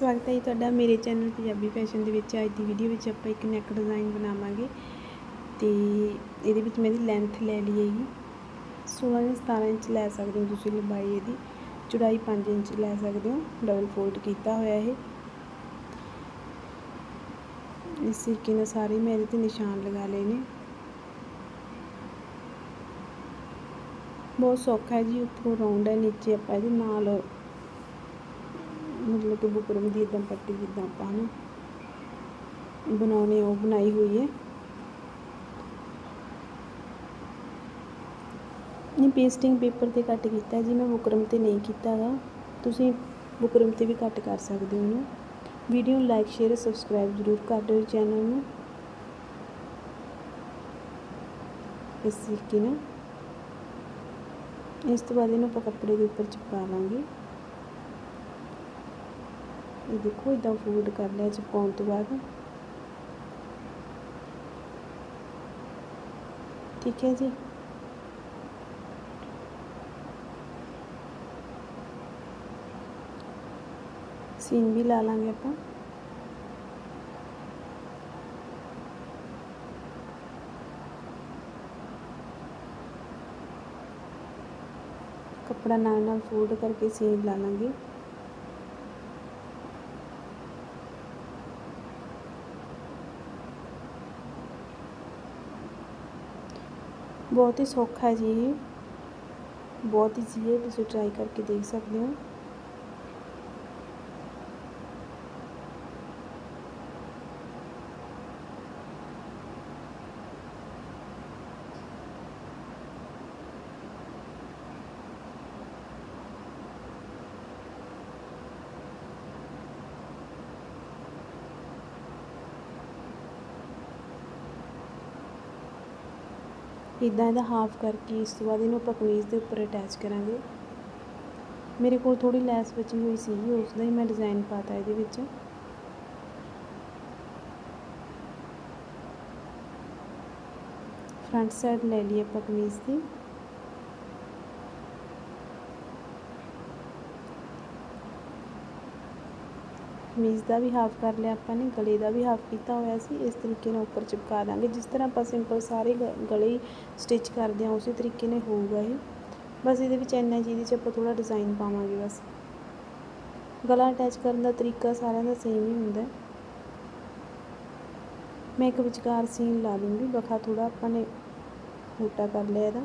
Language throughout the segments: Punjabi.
ਸਵਾਗਤ ਹੈ ਜੀ ਤੁਹਾਡਾ ਮੇਰੇ ਚੈਨਲ ਪੰਜਾਬੀ ਫੈਸ਼ਨ ਦੇ ਵਿੱਚ। ਅੱਜ ਦੀ ਵੀਡੀਓ ਵਿੱਚ ਆਪਾਂ ਇੱਕ ਨੈਕ ਡਿਜ਼ਾਈਨ ਬਣਾਵਾਂਗੇ ਤੇ ਇਹਦੇ ਵਿੱਚ ਮੈਂ ਇਹਦੀ ਲੈਂਥ ਲੈ ਲਈ ਹੈਗੀ 16 ਜਾਂ 17 ਇੰਚ ਲੈ ਸਕਦੇ ਹੋ ਤੁਸੀਂ ਲੰਬਾਈ ਇਹਦੀ। ਚੌੜਾਈ 5 ਇੰਚ ਲੈ ਸਕਦੇ ਹੋ। ਡਬਲ ਫੋਲਡ ਕੀਤਾ ਹੋਇਆ ਇਹ। ਇਸ ਤਰੀਕੇ ਨਾਲ ਸਾਰੇ ਮੈਂ ਇਹਦੇ ਤੇ ਨਿਸ਼ਾਨ ਲਗਾ ਲਏ ਨੇ। ਬਹੁਤ ਸੌਖਾ ਹੈ ਜੀ, ਉੱਪਰੋਂ ਰਾਉਂਡ ਹੈ, ਨੀਚੇ ਆਪਾਂ ਇਹਦੇ ਨਾਲ ਮਤਲਬ ਕਿ ਬੁਕਰਮ ਦੀ ਇਦਾਂ ਪੱਟੀ ਜਿੱਦਾਂ ਆਪਾਂ ਨਾ ਬਣਾਉਣੇ ਉਹ ਬਣਾਈ ਹੋਈ ਹੈ। ਇਹ ਪੇਸਟਿੰਗ ਪੇਪਰ ਤੇ ਕੱਟ ਕੀਤਾ ਜੀ, ਮੈਂ ਬੁਕਰਮ ਤੇ ਨਹੀਂ ਕੀਤਾਗਾ ਤੁਸੀਂ ਬੁਕਰਮ ਤੇ ਵੀ ਕੱਟ ਕਰ ਸਕਦੇ ਹੋ ਨਾ ਵੀਡੀਓ ਨੂੰ ਲਾਈਕ ਸ਼ੇਅਰ ਸਬਸਕ੍ਰਾਈਬ ਜ਼ਰੂਰ ਕਰ ਦਿਓ ਚੈਨਲ ਨੂੰ। ਇਸ ਤਰੀਕੇ ਨਾਲ। ਇਸ ਤੋਂ ਬਾਅਦ ਇਹਨੂੰ ਆਪਾਂ ਕੱਪੜੇ ਦੇ ਉੱਪਰ ਚਿਪਕਾ ਲਾਂਗੇ। ਇਹ ਦੇਖੋ ਇਦਾਂ ਫੋਲਡ ਕਰ ਲਿਆ ਚਿਪਕਾਉਣ ਤੋਂ ਬਾਅਦ। ਠੀਕ ਹੈ ਜੀ। ਸੀਨ ਵੀ ਲਾ ਲਾਂਗੇ ਆਪਾਂ। ਕੱਪੜਾ ਨਾਲ ਨਾਲ ਫੋਲਡ ਕਰਕੇ ਸੀਨ ਲਾ ਲਾਂਗੇ। ਬਹੁਤ ਹੀ ਸੌਖਾ ਹੈ ਜੀ ਬਹੁਤ ਹੀ ਹੈ ਤੁਸੀਂ ਟਰਾਈ ਕਰਕੇ ਦੇਖ ਸਕਦੇ ਹੋ। ਇੱਦਾਂ ਇਹਦਾ ਹਾਫ ਕਰਕੇ ਇਸ ਤੋਂ ਬਾਅਦ ਇਹਨੂੰ ਆਪਾਂ ਕਮੀਜ਼ ਦੇ ਉੱਪਰ ਅਟੈਚ ਕਰਾਂਗੇ। ਮੇਰੇ ਕੋਲ ਥੋੜੀ ਲੈਸ ਬਚੀ ਹੋਈ ਸੀ ਉਸ ਦਾ ਹੀ ਮੈਂ ਡਿਜ਼ਾਈਨ ਪਾਤਾ ਇਹਦੇ ਵਿੱਚ। ਫਰੰਟ ਸਾਈਡ ਲੈ ਲਈ ਆਪਾਂ ਕਮੀਜ਼ ਦੀ। ਕਮੀਜ਼ ਦਾ ਵੀ ਹਾਫ ਕਰ ਲਿਆ ਆਪਾਂ ਨੇ, ਗਲੇ ਦਾ ਵੀ ਹਾਫ ਕੀਤਾ ਹੋਇਆ ਸੀ, ਇਸ ਤਰੀਕੇ ਨਾਲ ਉੱਪਰ ਚਿਪਕਾ ਦਾਂਗੇ। ਜਿਸ ਤਰ੍ਹਾਂ ਆਪਾਂ ਸਿੰਪਲ ਸਾਰੇ ਗਲੇ ਸਟਿਚ ਕਰਦੇ ਹਾਂ, ਉਸੇ ਤਰੀਕੇ ਨਾਲ ਹੋਊਗਾ ਇਹ। ਬਸ ਇਹਦੇ ਵਿੱਚ ਇੰਨਾ ਜੀ ਚ ਆਪਾਂ ਥੋੜਾ ਡਿਜ਼ਾਈਨ ਪਾਵਾਂਗੇ ਬਸ। ਗਲਾ ਅਟੈਚ ਕਰਨ ਦਾ ਤਰੀਕਾ ਸਾਰਿਆਂ ਦਾ ਸੇਮ ਹੀ ਹੁੰਦਾ। ਮੈਂ ਇੱਕ ਵਿਚਕਾਰ ਸੀਨ ਲਾ ਲੂੰਗੀ ਬਖਾ ਥੋੜਾ ਆਪਾਂ ਨੇ ਮੋਟਾ ਕਰ ਲਿਆ ਇਹਦਾ।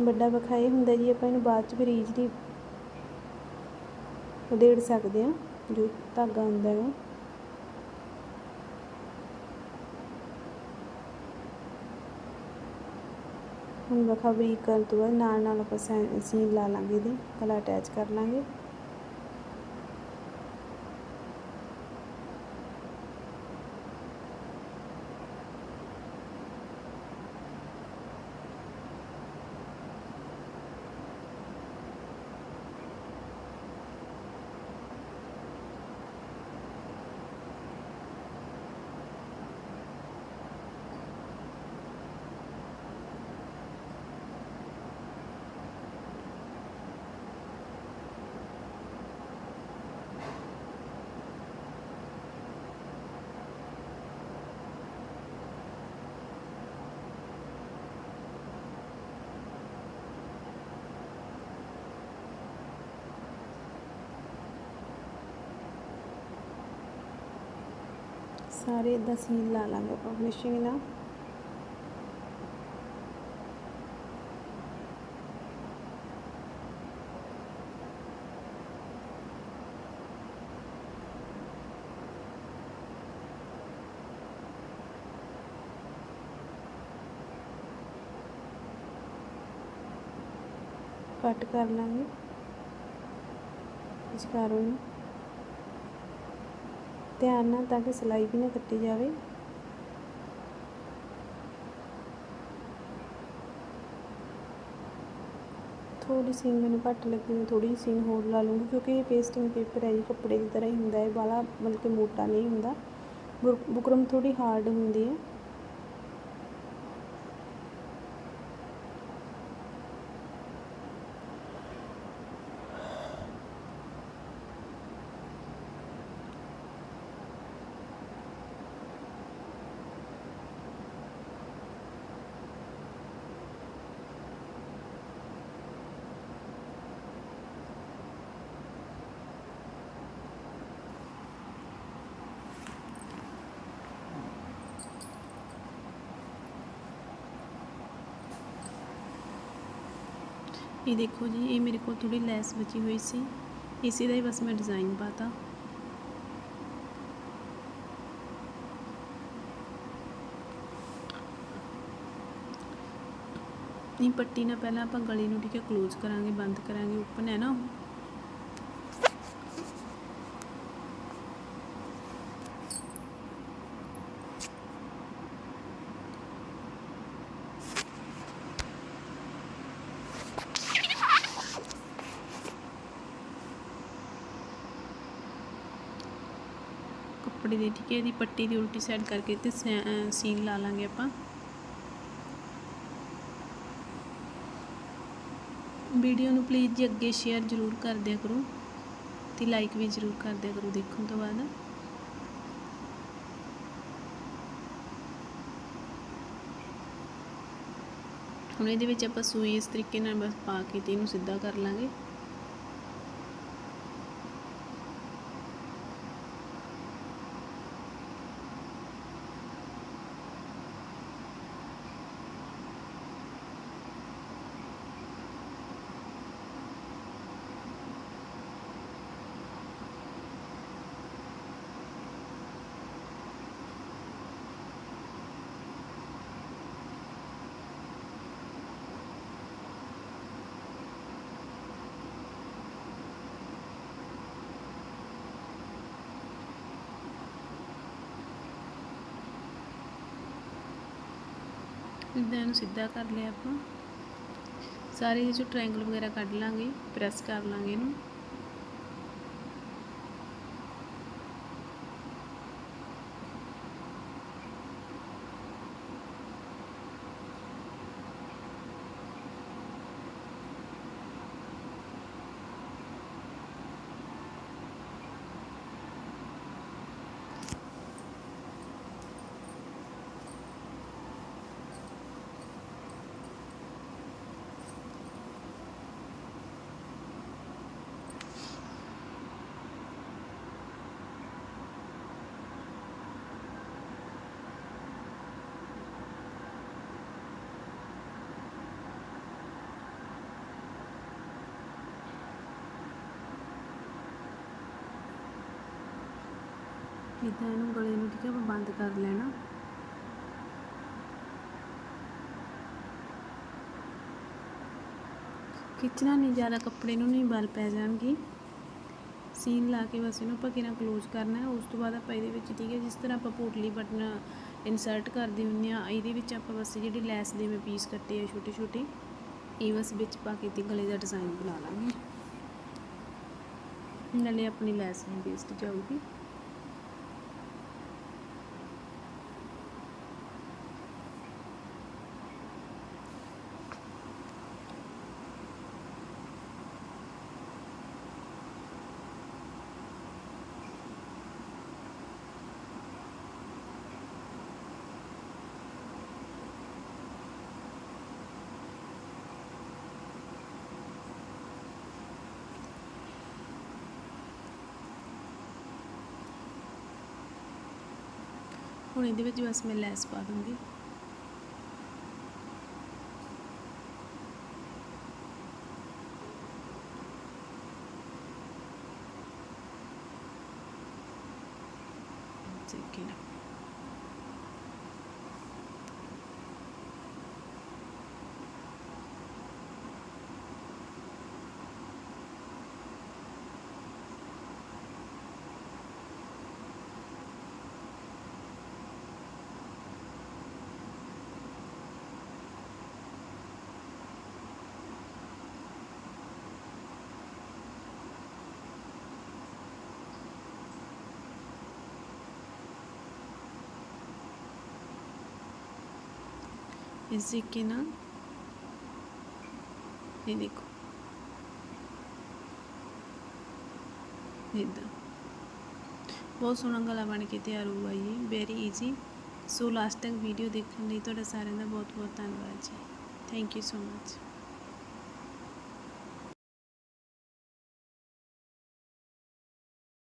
ਵੱਡਾ ਬਖਾ ਇਹ ਹੁੰਦਾ ਜੀ, ਆਪਾਂ ਇਹਨੂੰ ਬਾਅਦ ਚ ਫਿਰ ਈਜ਼ਲੀ ਉਦੇੜ ਸਕਦੇ ਆ ਜੋ ਧਾਗਾ ਹੁੰਦਾ ਹੈ ਹੁਣ ਬਖਾ ਬਰੀਕ ਕਰਨ ਤੋਂ ਬਾਅਦ ਨਾਲ ਨਾਲ ਆਪਾਂ ਸੀਨ ਲਾ ਲਾਂਗੇ ਇਹਦੀ, ਕਲਾ ਅਟੈਚ ਕਰ ਲਾਂਗੇ। ਸਾਰੇ ਇਦਾਂ ਸੀਨ ਲਾ ਲਾਂਗੇ ਆਪਾਂ ਫਿਨਿਸ਼ਿੰਗ ਨਾਲ ਕੱਟ ਕਰ ਲਾਂਗੇ ਵਿਚਕਾਰੋਂ ਨੂੰ ਧਿਆਨ ਨਾਲ ਤਾਂ ਕਿ ਸਿਲਾਈ ਵੀ ਨਾ ਕੱਟੀ ਜਾਵੇ। ਥੋੜੀ ਸੀਨ ਮੈਨੂੰ ਘੱਟ ਲੱਗੀ, ਮੈਂ ਥੋੜੀ ਸੀਨ ਹੋਰ ਲਾ ਲੂੰਗੀ ਕਿਉਂਕਿ ਇਹ ਪੇਸਟਿੰਗ ਪੇਪਰ ਹੈ ਜੀ, ਕੱਪੜੇ ਦੀ ਤਰ੍ਹਾਂ ਹੀ ਹੁੰਦਾ ਹੈ ਬਾਲਾ ਮਤਲਬ ਕਿ ਮੋਟਾ ਨਹੀਂ ਹੁੰਦਾ। ਬੁਰ- ਬੁਕਰਮ ਥੋੜੀ ਹਾਰਡ ਹੁੰਦੀ ਹੈ। ਇਹ ਦੇਖੋ ਜੀ, ਇਹ ਮੇਰੇ ਕੋਲ ਥੋੜੀ ਲੈਸ ਬਚੀ ਹੋਈ ਸੀ। ਇਸੇ ਦਾ ਹੀ ਬਸ ਮੈਂ ਡਿਜ਼ਾਈਨ ਪਾਤਾ। ਇਹ ਪੱਟੀ ਨਾਲ ਪਹਿਲਾਂ ਆਪਾਂ ਗਲੇ ਨੂੰ ਠੀਕ ਹੈ ক্লোਜ਼ ਕਰਾਂਗੇ, ਬੰਦ ਕਰਾਂਗੇ ਓਪਨ ਹੈ ਨਾ ਕੱਪੜੇ ਦੀ, ਠੀਕ ਹੈ, ਇਹਦੀ ਪੱਟੀ ਦੀ ਉਲਟੀ ਸਾਈਡ ਕਰਕੇ ਤੇ ਸੀਨ ਲਾ ਲਾਂਗੇ ਆਪਾਂ। ਵੀਡੀਓ ਨੂੰ ਪਲੀਜ਼ ਜੀ ਅੱਗੇ ਸ਼ੇਅਰ ਜ਼ਰੂਰ ਕਰ ਦਿਆ ਕਰੋ ਤੇ ਲਾਈਕ ਵੀ ਜ਼ਰੂਰ ਕਰ ਦਿਆ ਕਰੋ ਦੇਖਣ ਤੋਂ ਬਾਅਦ। ਹੁਣ ਇਹਦੇ ਵਿੱਚ ਆਪਾਂ ਸੂਈ ਇਸ ਤਰੀਕੇ ਨਾਲ ਬਸ ਪਾ ਕੇ ਤੇ ਇਹਨੂੰ ਸਿੱਧਾ ਕਰ ਲਾਂਗੇ। ਇੱਦਾਂ ਇਹਨੂੰ ਸਿੱਧਾ ਕਰ ਲਿਆ ਆਪਾਂ। ਸਾਰੇ ਇਹ ਜੋ ਟ੍ਰਾਇੰਗਲ ਵਗੈਰਾ ਕੱਢ ਲਾਂਗੇ ਪ੍ਰੈਸ ਕਰ ਲਾਂਗੇ ਇਹਨੂੰ। ਇੱਦਾਂ ਇਹਨੂੰ ਗਲੇ ਨੂੰ ਠੀਕ ਹੈ ਆਪਾਂ ਬੰਦ ਕਰ ਲੈਣਾ। ਖਿੱਚਣਾ ਨਹੀਂ, ਜ਼ਿਆਦਾ ਕੱਪੜੇ ਨੂੰ ਨਹੀਂ, ਬਲ ਪੈ ਜਾਣਗੇ। ਸੀਨ ਲਾ ਕੇ ਬਸ ਇਹਨੂੰ ਆਪਾਂ ਕਿਰਾਂ ক্লোਜ਼ ਕਰਨਾ ਹੈ। ਉਸ ਤੋਂ ਬਾਅਦ ਆਪਾਂ ਇਹਦੇ ਵਿੱਚ ਠੀਕ ਹੈ, ਜਿਸ ਤਰ੍ਹਾਂ ਆਪਾਂ ਪੋਟਲੀ ਬਟਨ ਇਨਸਰਟ ਕਰਦੇ ਹੁੰਦੇ ਆ ਇਹਦੇ ਵਿੱਚ ਆਪਾਂ ਬਸ ਜਿਹੜੀ ਲੈਸ ਦੇ ਮੈਂ ਪੀਸ ਕੱਟੇ ਆ ਛੋਟੇ ਛੋਟੇ, ਇਹ ਬਸ ਵਿੱਚ ਪਾ ਕੇ ਤੇ ਗਲੇ ਦਾ ਡਿਜ਼ਾਈਨ ਬਣਾ ਲਾਂਗੇ। ਨਾਲੇ ਆਪਣੀ ਲੈਸ ਨਹੀਂ ਵੇਸਟ ਜਾਊਗੀ। ਹੁਣ ਇਹਦੇ ਵਿੱਚ ਬਸ ਮੈਂ ਲੈਸ ਪਾ ਦੂੰਗੀ। ਸੈਕਿੰਡ ਇਸ ਤਰੀਕੇ ਨਾਲ ਇਹ ਦੇਖੋ ਇੱਦਾਂ ਬਹੁਤ ਸੋਹਣਾ ਗਲਾ ਬਣ ਕੇ ਤਿਆਰ ਹੋਊਗਾ ਜੀ ਵੈਰੀ ਈਜ਼ੀ ਸੋ ਲਾਸਟ ਤੱਕ ਵੀਡੀਓ ਦੇਖਣ ਲਈ ਤੁਹਾਡਾ ਸਾਰਿਆਂ ਦਾ ਬਹੁਤ ਬਹੁਤ ਧੰਨਵਾਦ ਜੀ ਥੈਂਕ ਯੂ ਸੋ ਮਚ